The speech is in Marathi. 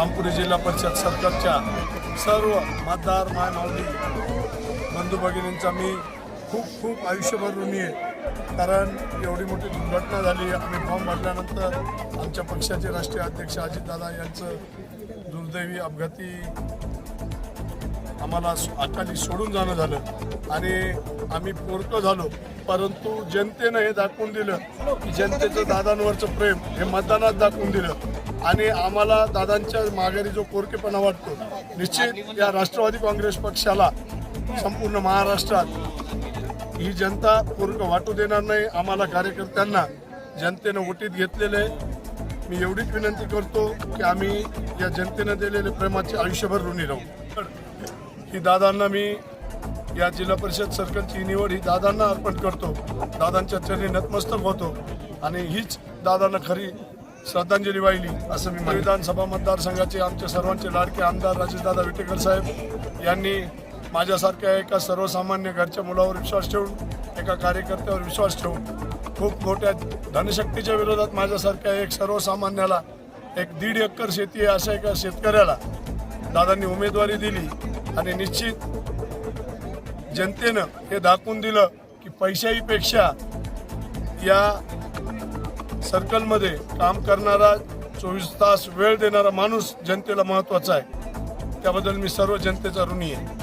रामपुरी जिल्हा परिषद सरकारच्या सर्व मतदार मायमावली बंधू भगिनींचा मी खूप खूप आयुष्यभर ऋणी आहे. कारण एवढी मोठी दुर्घटना झाली आम्ही फॉर्म भरल्यानंतर आमच्या पक्षाचे राष्ट्रीय अध्यक्ष अजितदादा यांचं दुर्दैवी अपघाती आम्हाला अकाली सोडून जाणं झालं. आणि आम्ही पोरकं झालो परंतु जनतेनं हे दाखवून दिलं की जनतेचं दादांवरचं प्रेम हे मतदानात दाखवून दिलं. आणि आम्हाला दादांच्या माघारी जो कोरकेपणा वाटतो निश्चित या राष्ट्रवादी काँग्रेस पक्षाला संपूर्ण महाराष्ट्रात ही जनता पोरकं वाटू देणार नाही. आम्हाला कार्यकर्त्यांना जनतेनं ओटीत घेतलेलं आहे मी एवढीच विनंती करतो की आम्ही या जनतेनं दिलेले प्रेमाचे आयुष्यभर ऋणी राहू. ही दादांना मी या जिल्हा परिषद सर्कलची निवड ही दादांना अर्पण करतो. दादांच्या चरणी नतमस्तक होतो आणि हीच दादांना खरी श्रद्धांजली वाहिली असं मी विधानसभा मतदारसंघाचे आमचे सर्वांचे लाडके आमदार राजेशदादा विटेकर साहेब यांनी माझ्यासारख्या एका सर्वसामान्य घरच्या मुलावर विश्वास ठेवून एका कार्यकर्त्यावर विश्वास ठेवून खूप मोठ्या धनशक्तीच्या विरोधात माझ्यासारख्या एक सर्वसामान्याला एक दीड एकर शेती आहे अशा एका शेतकऱ्याला दादांनी उमेदवारी दिली आणि निश्चित जनतेनं हे दाखवून दिलं की पैशाहीपेक्षा या सर्कलमध्ये काम करणारा चोवीस तास वेळ देणारा माणूस जनतेला महत्त्वाचा आहे. त्याबद्दल मी सर्व जनतेचा ऋणी आहे.